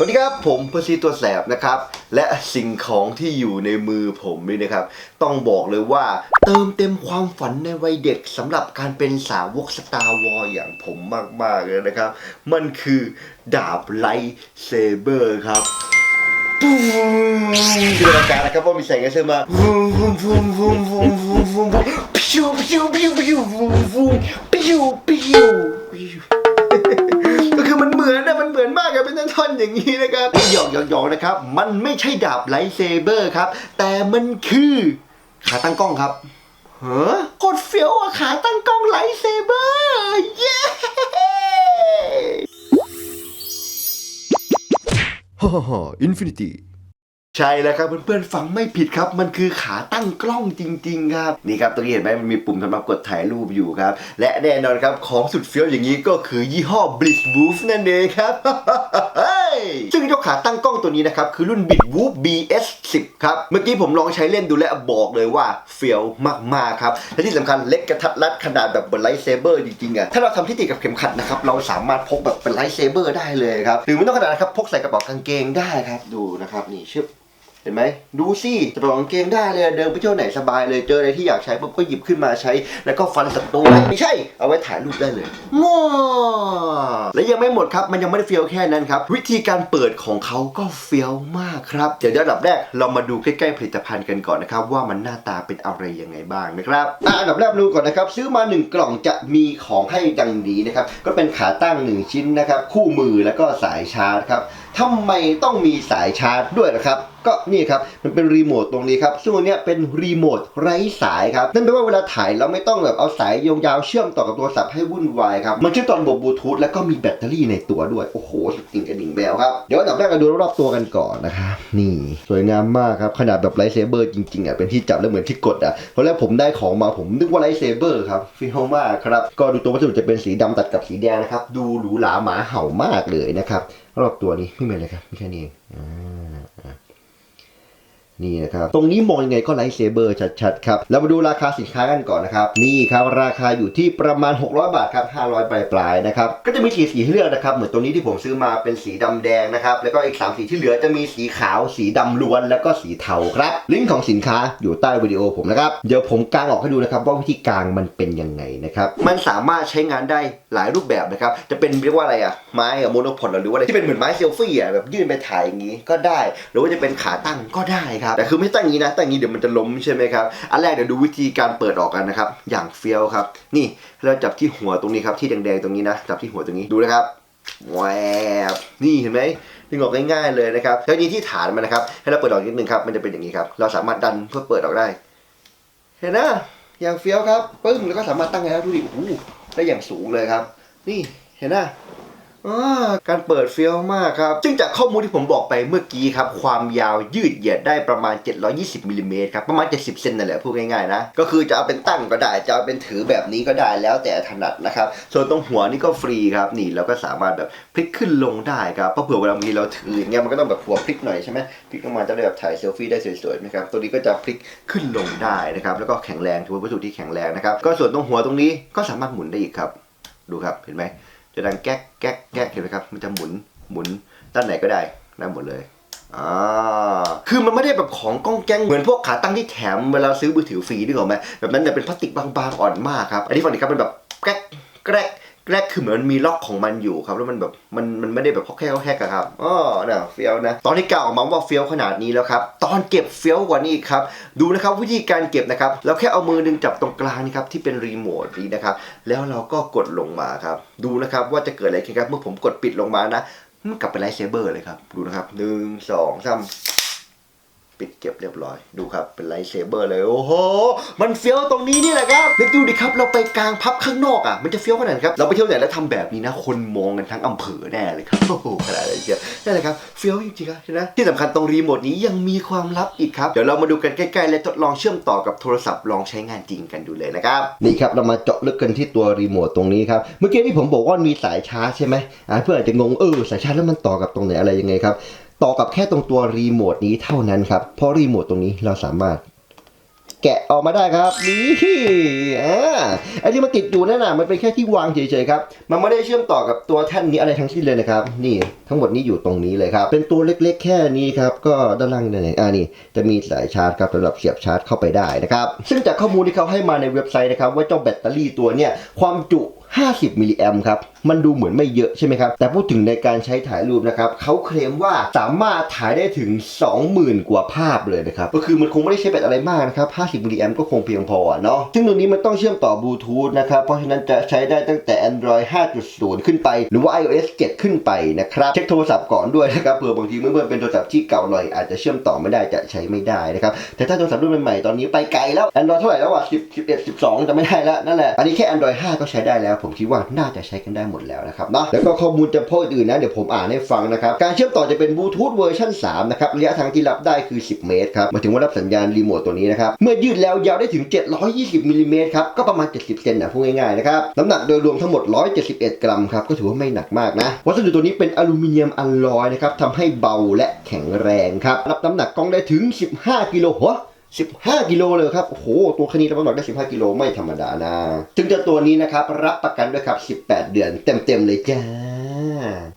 สวัสดีครับ ผมเพอร์ซีตัวแสบนะครับ และสิ่งของที่อยู่ในมือผมนี่นะครับ ต้องบอกเลยว่าเติมเต็มความฝันในวัยเด็กสำหรับการเป็นสาวกสตาร์วอลอย่างผมมาก ๆ เลยนะครับ มันคือดาบไลท์เซเบอร์ครับปุ้มจินตนาการนะครับว่ามีแสงเซอร์มาฟูมฟูมฟูมฟูมฟูมฟูมฟูมพิวพิวพิวพิวฟูมฟูมพิวพิวพิว มันเหมือนมากอะเป็นท่อนๆอย่างนี้นะครับหยอกหยอกหยอกนะครับ มันไม่ใช่ดาบไลท์เซเบอร์ครับ แต่มันคือขาตั้งกล้องครับเฮ้อกดเฟี้ยวอะขาตั้งกล้องไลท์เซเบอร์เย้ฮ่าฮ่าฮ่าอินฟินิตี้ ใช่แล้วครับเพื่อนๆฟังไม่ผิดครับ มันคือขาตั้งกล้องจริง ๆ ครับ นี่ครับตรงนี้เห็นไหมมันมีปุ่มสำหรับกดถ่ายรูปอยู่ครับ และแน่นอนครับของสุดเฟี้ยวอย่างนี้ก็คือยี่ห้อ Blitz Wolf นั่นเองครับซึ่งเจ้าขาตั้งกล้องตัวนี้นะครับ คือรุ่น Blitz Wolf BS 10ครับ เมื่อกี้ผมลองใช้เล่นดูและบอกเลยว่าเฟี้ยวมากๆครับ และที่สำคัญเล็กกระทัดรัดขนาดแบบเหมือนไลท์เซเบอร์จริงๆอะถ้าเราทำที่ติดกับเข็มขัดนะครับ เราสามารถพกแบบเป็นไลท์เซเบอร์ได้เลยครับ หรือไม่ต้องขนาดนั้นครับพกใส่กระเป๋ากางเกงได้ครับ ดูนะครับนี่ชึบ ห็นไหมดูสิจะไปกางเกงได้เลยเดินไปเที่ยวไหนสบายเลยเจออะไรที่อยากใช้ปุ๊บก็หยิบขึ้นมาใช้ แล้วก็ฟันศัตรูได้ไม่ใช่ เอาไว้ถ่ายรูปได้เลยง้อและยังไม่หมดครับมันยังไม่ได้เฟี้ยวแค่นั้นครับ วิธีการเปิดของเขาก็เฟี้ยวมากครับเดี๋ยวอันดับแรกเรามาดูใกล้ๆผลิตภัณฑ์กันก่อนนะครับ ว่ามันหน้าตาเป็นอะไรยังไงบ้างนะครับอันดับแรกดูก่อนนะครับ ซื้อมาหนึ่งกล่องจะมีของให้ดังนี้นะครับก็เป็นขาตั้งหนึ่งชิ้นนะครับ คู่มือแล้วก็สายชาร์จครับ ทำไมต้องมีสายชาร์จด้วยนะครับ ก็นี่ครับมันเป็นรีโมทตรงนี้ครับซึ่งอันนี้เป็นรีโมทไร้สายครับนั่นแปลว่าเวลาถ่ายเราไม่ต้องแบบเอาสายยาวๆเชื่อมต่อกับโทรศัพท์ให้วุ่นวายครับมันเชื่อมต่อบบบลูทูธแล้วก็มีแบตเตอรี่ในตัวด้วย โอ้โหสุดจริงกระดิ่งแมวครับ เดี๋ยวอันดับแรกเราดูรอบตัวกันก่อนนะครับนี่สวยงามมากครับขนาดแบบไลท์เซเบอร์จริงๆอะเป็นที่จับแล้วเหมือนที่กดอะตอนแรกผมได้ของมาผมนึกว่าไลท์เซเบอร์ครับฟิลมากครับก็ดูตัววัสดุจะเป็นสีดำตัดกับสีแดงนะครับดูหรูหราหมาเห่ามากเลยนะครับ รอบตัวนี้ไม่มีอะไรครับมีแค่นี้เองอ่าอ่า นี่นะครับ ตรงนี้มองยังไงก็ไลท์เซเบอร์ชัดๆครับแล้วมาดูราคาสินค้ากันก่อนนะครับ นี่ครับราคาอยู่ที่ประมาณ 600 บาทครับ 500ปลายๆนะครับ ก็จะมีสีสีให้เลือกนะครับ เหมือนตัวนี้ที่ผมซื้อมาเป็นสีดำแดงนะครับ แล้วก็อีก 3 สีที่เหลือจะมีสีขาว สีดำล้วน แล้วก็สีเทาครับ ลิงก์ของสินค้าอยู่ใต้วิดีโอผมนะครับ เดี๋ยวผมกางออกให้ดูนะครับว่าวิธีกางมันเป็นยังไงนะครับ มันสามารถใช้งานได้หลายรูปแบบนะครับ จะเป็นเรียกว่าอะไรอะไม้อะโมโนพอลหรือว่าอะไรที่เป็นเหมือนไม้เซลฟี่อะแบบยื่นไปถ่ายอย่างนี้ก็ได้ หรือว่าจะเป็นขาตั้งก็ได้ครับแต่คือไม่ตั้งอย่างนี้นะ ตั้งอย่างนี้เดี๋ยวมันจะล้มใช่ไหมครับ อันแรกเดี๋ยวดูวิธีการเปิดออกกันนะครับ อย่างเฟี้ยวครับ นี่เราจับที่หัวตรงนี้ครับ ที่แดงๆตรงนี้นะ จับที่หัวตรงนี้ ดูนะครับแวบนี่เห็นไหมดึงออกง่ายๆเลยนะครับ แล้วนี้ที่ฐานมันนะครับ ให้เราเปิดออกนิดนึงครับ มันจะเป็นอย่างนี้ครับ เราสามารถดันเพื่อเปิดออกได้ เห็นนะอย่างเฟี้ยวครับปึ้งแล้วก็สามารถตั้งไงครับดูดิโอ้โหได้อย่างสูงเลยครับ นี่เห็นนะ การเปิดเฟี้ยวมากครับ ซึ่งจากข้อมูลที่ผมบอกไปเมื่อกี้ครับ ความยาวยืดเหยียดได้ประมาณ 720มิลลิเมตรครับ ประมาณ 70 เซนนั่นแหละพูดง่ายๆนะ ก็คือจะเอาเป็นตั้งก็ได้ จะเอาเป็นถือแบบนี้ก็ได้แล้วแต่ถนัดนะครับ ส่วนตรงหัวนี่ก็ฟรีครับ นี่เราก็สามารถแบบพลิกขึ้นลงได้ครับเพราะเผื่อเวลาบางทีเราถืออย่างเงี้ยมันก็ต้องแบบหัวพลิกหน่อยใช่ไหมพลิกลงมาจะได้แบบถ่ายเซลฟี่ได้สวยๆนะครับ ตัวนี้ก็จะพลิกขึ้นลงได้นะครับ แล้วก็แข็งแรงถือว่าวัสดุที่แข็งแรงนะครับ ก็ส่วนตรงหัวตรงนี้ก็สามารถหมุนได้อีกครับ ดูครับเห็นไหม จะดังแก๊กแก๊กแก๊กเห็นไหมครับ มันจะหมุนหมุนด้านไหนก็ได้ได้หมดเลยอ่าคือมันไม่ได้แบบของก้องแกงเหมือนพวกขาตั้งที่แถมเวลาซื้อมือถือฟรีนึกออกไหมแบบนั้นเนี่ยเป็นพลาสติกบางๆอ่อนมากครับ อันนี้ฝั่งนี้ครับเป็นแบบแก๊กแก๊ก แก๊กคือเหมือนมันมีล็อกของมันอยู่ครับ แล้วมันแบบมันมันไม่ได้แบบแค่แค่อะครับอ๋อเนี่ยเฟี้ยวนะ ตอนที่เก่าออกมาว่าเฟี้ยวขนาดนี้แล้วครับ ตอนเก็บเฟี้ยวกว่านี้อีกครับ ดูนะครับวิธีการเก็บนะครับแล้วแค่เอามือหนึงจับตรงกลางนี่ครับที่เป็นรีโมทนี้นะครับ แล้วเราก็กดลงมาครับ ดูนะครับว่าจะเกิดอะไรขึ้นครับ เมื่อผมกดปิดลงมานะ มันกลับเป็นไลท์เซเบอร์เลยครับ ดูนะครับหนึ่งสองสาม ปิดเก็บเรียบร้อย ดูครับเป็นไลท์เซเบอร์เลย โอ้โห มันเฟี้ยวตรงนี้นี่แหละครับนึกดูดิครับ เราไปกลางพับข้างนอกอะ มันจะเฟี้ยวขนาดครับ เราไปเที่ยวไหนแล้วทำแบบนี้นะ คนมองกันทั้งอำเภอแน่เลยครับ โอ้โหขนาดไหนเชียวนั่นแหละครับ เฟี้ยวจริงๆครับใช่ไหมที่สำคัญตรงรีโมทนี้ยังมีความลับอีกครับ เดี๋ยวเรามาดูกันใกล้ๆ และทดลองเชื่อมต่อกับโทรศัพท์ลองใช้งานจริงกันดูเลยนะครับ นี่ครับเรามาเจาะลึกกันที่ตัวรีโมทตรงนี้ครับ เมื่อกี้ที่ผมบอกว่ามีสายชาร์จใช่ไหมอ่าเพื่อนอาจจะงงเออสายชาร์จแล้วมันต่อกับตรงไหนอะไรยังไงครับ ต่อกับแค่ตรงตัวรีโมทนี้เท่านั้นครับ เพราะรีโมทตรงนี้เราสามารถ แกะออกมาได้ครับนี่อ่าไอ้ที่มันติดอยู่นั่นน่ะมันเป็นแค่ที่วางเฉยๆครับ มันไม่ได้เชื่อมต่อกับตัวแท่นนี้อะไรทั้งสิ้นเลยนะครับ นี่ทั้งหมดนี้อยู่ตรงนี้เลยครับ เป็นตัวเล็กๆ แค่นี้ครับ ก็ด้านล่างนี่อ่านี่ จะมีสายชาร์จครับสำหรับเสียบชาร์จเข้าไปได้นะครับ ซึ่งจากข้อมูลที่เขาให้มาในเว็บไซต์นะครับ ว่าเจ้าแบตเตอรี่ตัวเนี้ยความจุ 50 มิลลิแอมครับมันดูเหมือนไม่เยอะใช่ไหมครับ แต่พูดถึงในการใช้ถ่ายรูปนะครับเขาเคลมว่าสามารถถ่ายได้ถึง 20,000 กว่าภาพเลยนะครับ ก็คือมันคงไม่ได้ใช้แบตอะไรมากนะครับ 50มิลลิแอมก็คงเพียงพอเนาะซึ่งตัวนี้มันต้องเชื่อมต่อบลูทูธนะครับ เพราะฉะนั้นจะใช้ได้ตั้งแต่ Android 5.0 ขึ้นไป หรือว่า iOS 7 ขึ้นไปนะครับ เช็คโทรศัพท์ก่อนด้วยนะครับ เผื่อบางทีเมื่อๆเป็นโทรศัพท์ที่เก่าหน่อยอาจจะเชื่อมต่อไม่ได้จะใช้ไม่ได้นะครับ แต่ถ้าโทรศัพท์รุ่นใหม่ๆตอนนี้ไปไกลแล้ว Android เท่าไหร่แล้วอะ10 11 12จะไม่ได้แล้วนั่นแหละ อันนี้แค่ Android 5 ก็ใช้ได้แล้ว ผมคิดว่าน่าจะใช้กันได้หมดแล้วนะครับเนาะแล้วก็ข้อมูลจำพวกอื่นนะเดี๋ยวผมอ่านให้ฟังนะครับการเชื่อมต่อจะเป็นบลูทูธเวอร์ชัน3นะครับระยะทางที่รับได้คือ 10 เมตรครับมาถึงว่ารับสัญญาณรีโมทตัวนี้นะครับเมื่อยืดแล้วยาวได้ถึง 720มิลลิเมตรครับก็ประมาณ 70 เซนนะพูดง่ายๆนะครับน้ำหนักโดยรวมทั้งหมด 171 กรัมครับก็ถือว่าไม่หนักมากนะวัสดุตัวนี้เป็นอลูมิเนียมอลลอยนะครับทำให้เบาและแข็งแรงครับรับน้ำหนักกล้องได้ถึง 15 กิโลหัว 15 กิโลเลยครับ โอ้โห ตัวคันนี้รับน้ำหนักได้ 15 กิโลไม่ธรรมดานะถึงจะตัวนี้นะครับ รับประกันด้วยครับ 18 เดือนเต็มๆเลยจ้า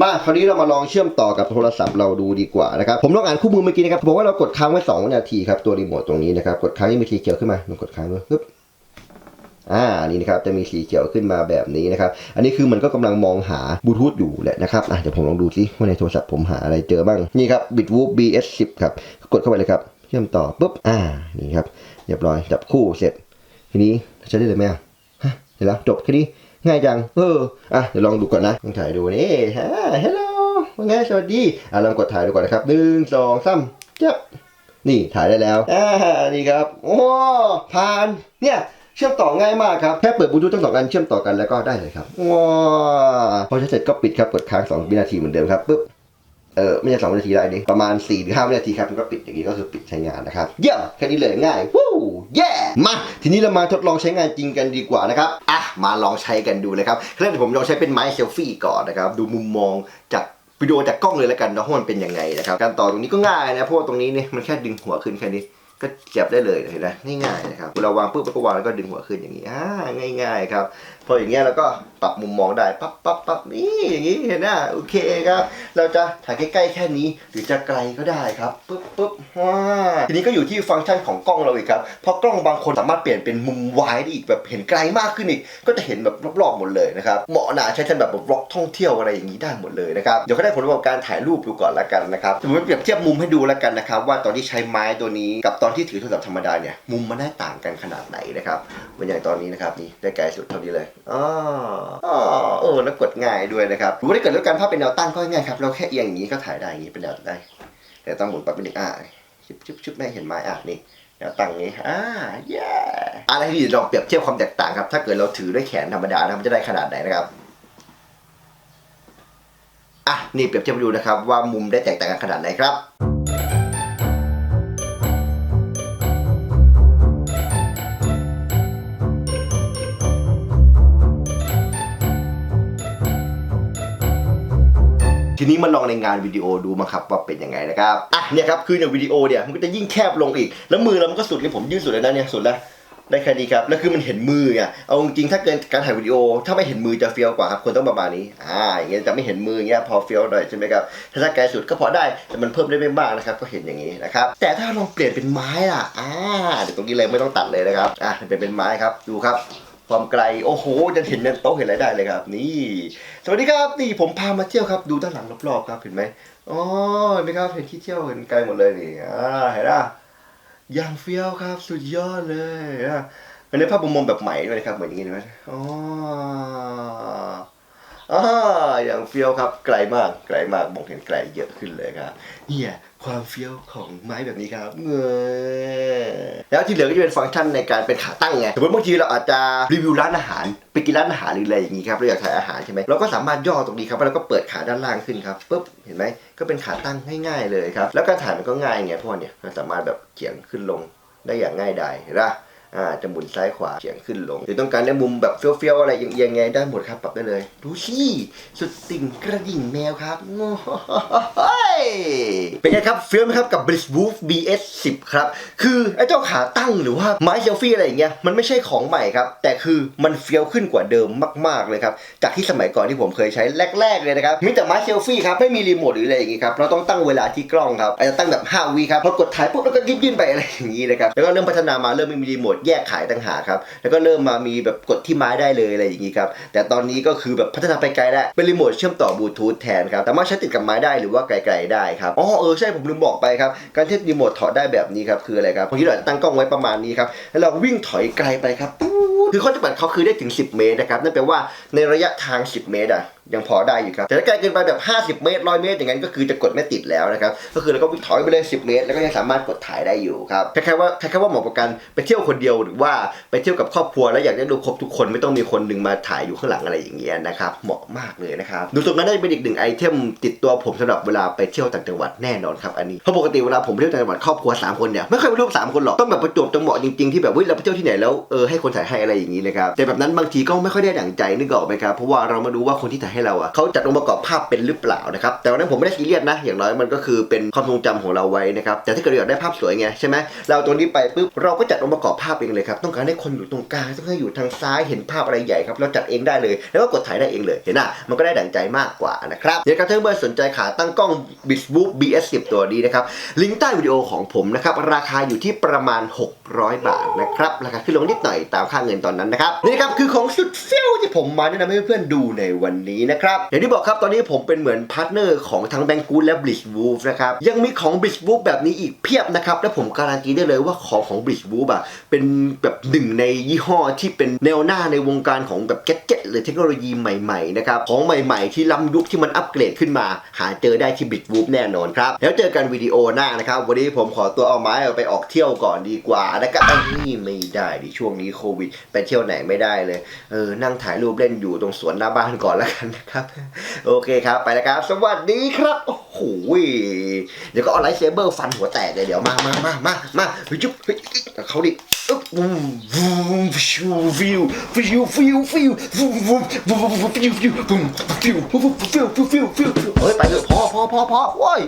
มาคราวนี้เรามาลองเชื่อมต่อกับโทรศัพท์เราดูดีกว่านะครับ ผมลองอ่านคู่มือเมื่อกี้นะครับ บอกว่าเรากดค้างไว้ 2 นาทีครับตัวรีโมทตรงนี้นะครับ กดค้างนี่มีสีเขียวขึ้นมาลองกดค้างดูปึ๊บอ่านี่นะครับจะมีสีเขียวขึ้นมาแบบนี้นะครับ อันนี้คือมันก็กำลังมองหาบลูทูธอยู่แหละนะครับอะเดี๋ยวผมลองดูซิว่าในโทรศัพท์ผมหาอะไรเจอบ้างนี่ครับ Bitwoop BS10 ครับกดเข้าไปเลยครับ เชื่อมต่อปุ๊บอ่านี่ครับเรียบร้อยจับคู่เสร็จ ทีนี้ใช้ได้เลยไหมอะฮะเสร็จแล้วจบแค่นี้ง่ายจังเอออะเดี๋ยวลองดูก่อนนะลองถ่ายดูนี่ฮะฮัลโหลว่าไงสวัสดีอะลองกดถ่ายดูก่อนนะครับหนึ่งสองสามจับนี่ถ่ายได้แล้วอ่านี่ครับโอ้ผ่านเนี่ยเชื่อมต่อง่ายมากครับ แค่เปิดบลูทูธทั้งสองอันเชื่อมต่อกันแล้วก็ได้เลยครับว้าพอใช้เสร็จก็ปิดครับกดค้างสองวินาทีเหมือนเดิมครับปุ๊บ เออไม่ใช่สองวินาทีได้ดิประมาณ4ี่หรือห้าวินาทีครับมันก็ปิดอย่างนี้ก็คือปิดใช้งานนะครับ เยี่ยมแค่นี้เลยง่ายวู้เย่มา ทีนี้เรามาทดลองใช้งานจริงกันดีกว่านะครับอะมาลองใช้กันดูเลยครับเริ่มผมลองใช้เป็นไม้เซลฟี่ก่อนนะครับดูมุมมองจากวิดีโอจากกล้องเลยแล้วกันเนาะว่ามันเป็นยังไงนะครับการต่อตรงนี้ก็ง่ายนะเพราะตรงนี้เนี่ยมันแค่ดึงหัวขึ้นแค่นี้ก็เจ็บได้เลยเห็นไหมง่ายๆนะครับเวลาวางปุ๊บแล้วก็วางแล้วก็ดึงหัวขึ้นอย่างนี้อ่าง่าย ๆ ครับพออย่างเงี้ยเราก็ปรับมุมมองได้ปั๊บปั๊บปั๊บนี่อย่างนี้เห็นไหมโอเคครับ เราจะถ่ายใกล้ๆแค่นี้ หรือจะไกลก็ได้ครับปุ๊บปุ๊บว้าทีนี้ก็อยู่ที่ฟังก์ชันของกล้องเราอีกครับเพราะกล้องบางคนสามารถเปลี่ยนเป็นมุมวายได้อีกแบบเห็นไกลมากขึ้นอีก ก็จะเห็นแบบรอบๆหมดเลยนะครับเหมาะหนาใช้แทนแบบบล็อกท่องเที่ยวอะไรอย่างนี้ได้หมดเลยนะครับเดี๋ยวก็ได้ผลประกอบการถ่ายรูปดูก่อนละกันนะครับจะมาเปรียบเทียบมุมให้ดูละกันนะครับว่าตอนที่ใช้ไม้ตัวนี้กับตอนที่ถือโทรศัพท์ธรรมดาเนี่ยมุมมันได้ต่างกันขนาดไหนนะครับเหมือนอย่างตอนนี้นะครับนี่ได้ไกลสุดเท่านี้เลยอ๋ออ๋อเออแล้วกดง่ายด้วยนะครับหรือว่าถ้าเกิดแล้วการภาพเป็นแนวตั้งก็ง่ายครับเราแค่เอียงอย่างนี้ก็ถ่ายได้อย่างนี้เป็นแนวได้ แต่ต้องหมุนปั๊บเป็นหนึ่งอ่าชิบชิบชิบไม่เห็นไม้อะนี่แนวตั้งนี้อ่าเย้อะไรที่ลองเปรียบเทียบความแตกต่างครับ ถ้าเกิดเราถือด้วยแขนธรรมดานะมันจะได้ขนาดไหนนะครับอะนี่เปรียบเทียบดูนะครับว่ามุมได้แตกต่างกันขนาดไหนครับ ทีนี้มาลองในงานวิดีโอดูมาครับว่าเป็นยังไงนะครับอะเนี่ยครับคือในวิดีโอเนี่ยมันก็จะยิ่งแคบลงอีก แล้วมือเรามันก็สุดเลยผมยื่นสุดเลยนะเนี่ยสุดแล้วได้แค่นี้ครับ แล้วคือมันเห็นมืออะเอาจริงถ้าเกินการถ่ายวิดีโอ ถ้าไม่เห็นมือจะเฟี้ยวกว่าครับควรต้องประมาณนี้ อ่า อย่างเงี้ยจะไม่เห็นมืออย่างเงี้ยพอเฟี้ยวหน่อยใช่ไหมครับ ถ้าถ้าไกลสุดก็พอได้ แต่มันเพิ่มได้ไม่มากนะครับ ก็เห็นอย่างนี้นะครับ แต่ถ้าลองเปลี่ยนเป็นไม้ล่ะ อ่า เดี๋ยวตรงนี้เลยไม่ต้องตัดเลยนะครับ อะเปลี่ยนเป็นไม้ครับ ดูครับ ความไกลโอ้โหจะเห็นยันโต๊ะเห็นอะไรได้เลยครับ นี่ สวัสดีครับนี่ผมพามาเที่ยวครับ ดูด้านหลังรอบๆครับเห็นไหมอ๋อเห็นไหมครับเห็นที่เที่ยวเห็นไกลหมดเลยนี่อ่าเห็นป่ะอย่างเฟี้ยวครับ สุดยอดเลยอะเป็นในภาพมุมมองแบบใหม่ด้วยนะครับเหมือนอย่างนี้เห็นไหมอ๋ออ่า อย่างเฟี้ยวครับไกลมากไกลมากมองเห็นไกลเยอะขึ้นเลยครับเนี่ยความเฟี้ยวของไม้แบบนี้ครับเงยแล้วที่เหลือก็จะเป็นฟังก์ชันในการเป็นขาตั้งไงสมมติบางทีเราอาจจะรีวิวร้านอาหารไปกินร้านอาหารหรืออะไรอย่างนี้ครับเราอยากถ่ายอาหารใช่ไหมเราก็สามารถย่อตรงนี้ครับแล้วก็เปิดขาด้านล่างขึ้นครับปุ๊บเห็นไหมก็เป็นขาตั้งง่าย ๆ เลยครับแล้วการถ่ายมันก็ง่ายไงเพราะว่าเนี่ยเราสามารถแบบเฉียงขึ้นลงได้อย่างง่ายดายเห็นปะ อ่าจะหมุนซ้ายขวาเฉียงขึ้นลง หรือต้องการได้มุมแบบเฟี้ยวๆอะไรเอียงๆไงได้หมดครับปรับได้เลย ดูสิสุดติ่งกระดิ่งแมวครับโอ้ย เป็นไงครับเฟี้ยวไหมครับกับ b l i s w o o f BS 10ครับ คือไอ้เจ้าขาตั้งหรือว่าไม้เซลฟี่อะไรอย่างเงี้ยมันไม่ใช่ของใหม่ครับ แต่คือมันเฟี้ยวขึ้นกว่าเดิมมาก ๆ เลยครับ จากที่สมัยก่อนที่ผมเคยใช้แรก ๆ เลยนะครับ มีแต่ไม้เซลฟี่ครับ ไม่มีรีโมทหรืออะไรอย่างงี้ครับ เราต้องตั้งเวลาที่กล้องครับอาจจะตั้งแบบ5วิครับพอกดถ่ายปุ๊บแล้วก็ยื่นไปอะไรอย่างงี้นะครับแล้วก็เริ่มพัฒนามาเริ่มมีรีโมทแยกขายต่างหากครับแล้วก็เริ่มมามีแบบกดที่ไม้ได้เลยอะไรอย่างงี้ครับแต่ตอนนี้ก็คือแบบพัฒนาไปไกลแล้วเป็นรีโมทเชื่อมต่อบลูทูธแทนครับสามารถใช้ติดกับไม้ได้หรือว่าไกลๆได้ครับอ๋อเออใช่ผมลืมบอกไปครับการที่รีโมทถอดได้แบบนี้ครับคืออะไรครับผมคิดว่าจะตั้งกล้องไว้ประมาณนี้ครับแล้วเราวิ่งถอยไกลไปครับคือข้อจำกัดเขาคือได้ถึง 10 เมตรนะครับนั่นแปลว่าในระยะทาง 10 เมตรอะ ยังพอได้อยู่ครับ แต่ถ้าไกลเกินไปแบบ 50 เมตร 100 เมตร อย่างนั้นก็คือจะกดไม่ติดแล้วนะครับ ก็คือเราก็วิ่งถอยไปเลย 10 เมตร แล้วก็ยังสามารถกดถ่ายได้อยู่ครับคล้ายๆว่าคล้ายๆว่าเหมาะกับการไปเที่ยวคนเดียวหรือว่าไปเที่ยวกับครอบครัวแล้วอยากได้ดูครบทุกคนไม่ต้องมีคนหนึ่งมาถ่ายอยู่ข้างหลังอะไรอย่างเงี้ยนะครับ เหมาะมากเลยนะครับ ดูตรงนั้นน่าจะเป็นอีกหนึ่งไอเทมติดตัวผมสำหรับเวลาไปเที่ยวต่างจังหวัดแน่นอนครับอันนี้เพราะปกติเวลาผมไปเที่ยวต่างจังหวัดครอบครัวสามคนเนี่ยไม่เคยไปร่วมสามคนหรอกต้องแบบประจวบจังหวะจริงๆที่แบบเฮ้ยเราไปเที่ยวที่ไหนแล้วเออให้คนถ่ายให้อะไรอย่างนี้นะครับแต่แบบนั้นบางทีก็ไม่ค่อยได้ดั่งใจนึกออกไหมครับเพราะว่าเรามาดูว่าคนที่ถ่ายให้เราอะเขาจัดองค์ประกอบภาพเป็นหรือเปล่านะครับแต่วันนั้นผมไม่ได้ซีเรียสนะ อย่างน้อยมันก็คือเป็นความทรงจำของเราไว้นะครับแต่ถ้าเกิดเราอยากได้ภาพสวยไงใช่ไหมเราตัวนี้ไปปุ๊บเราก็จัดองค์ประกอบภาพเองเลยครับต้องการให้คนอยู่ตรงกลางต้องให้อยู่ทางซ้ายเห็นภาพอะไรใหญ่ครับเราจัดเองได้เลย แล้วก็กดถ่ายได้เองเลยเห็นอะมันก็ได้ดั่งใจมากกว่านะครับเดี๋ยวครับถ้าเพื่อนๆสนใจขาตั้งกล้อง b i t w o o f BS10 ตัวนี้นะครับลิงก์ใต้วิดีโอของผมนะครับราคาอยู่ที่ประมาณ 600 บาทนะครับราคาขึ้นลงนิดหน่อยตามค่าเงินตอนนั้นนะครับนี่ครับคือของสุดเฟี้ยวที่ผมมาแนะนำให้เพื่อนๆดูในวันนี้นะครับอย่างที่บอกครับตอนนี้ผมเป็นเหมือนพาร์ทเนอร์ของทั้งแบงกูดและบริชวูฟนะครับยังมีของบริชวูฟแบบนี้อีกเพียบนะครับและผมการันตีได้เลยว่าของของบริชวูฟอะเป็นแบบหนึ่งในยี่ห้อที่เป็นแนวหน้าในวงการของแบบแก๊เจ็ หรือเทคโนโลยีใหม่ๆนะครับของใหม่ๆ ที่ล้ำยุคที่มันอัปเกรดขึ้นมา หาเจอได้ที่ b l i t z w o o f แน่นอนครับ แล้วเจอกันวิดีโอหน้านะครับ วันนี้ผมขอตัวเอาไม้ไปออกเที่ยวก่อนดีกว่านะครับไอ้นี่ไม่ได้ดิช่วงนี้โควิด ไปเที่ยวไหนไม่ได้เลยเออนั่งถ่ายรูปเล่นอยู่ตรงสวนหน้าบ้านก่อนแล้วกันนะครับ โอเคครับไปแล้วครับ สวัสดีครับโอ้โหเดี๋ยวก็เอาไลท์เซเบอร์ฟันหัวแตกเลยเดี๋ยวมามามามามาเฮ้ยจุ๊บเฮ้ยเขาดิ อึ๊บวูมวูมฟิวฟิวฟิวฟิวฟิววูมวูมวูมฟิวฟิววูมฟิวฟิวฟิวฟิวฟิวฟิวเฮ้ยไปเลยพอพอพอพอโว้ย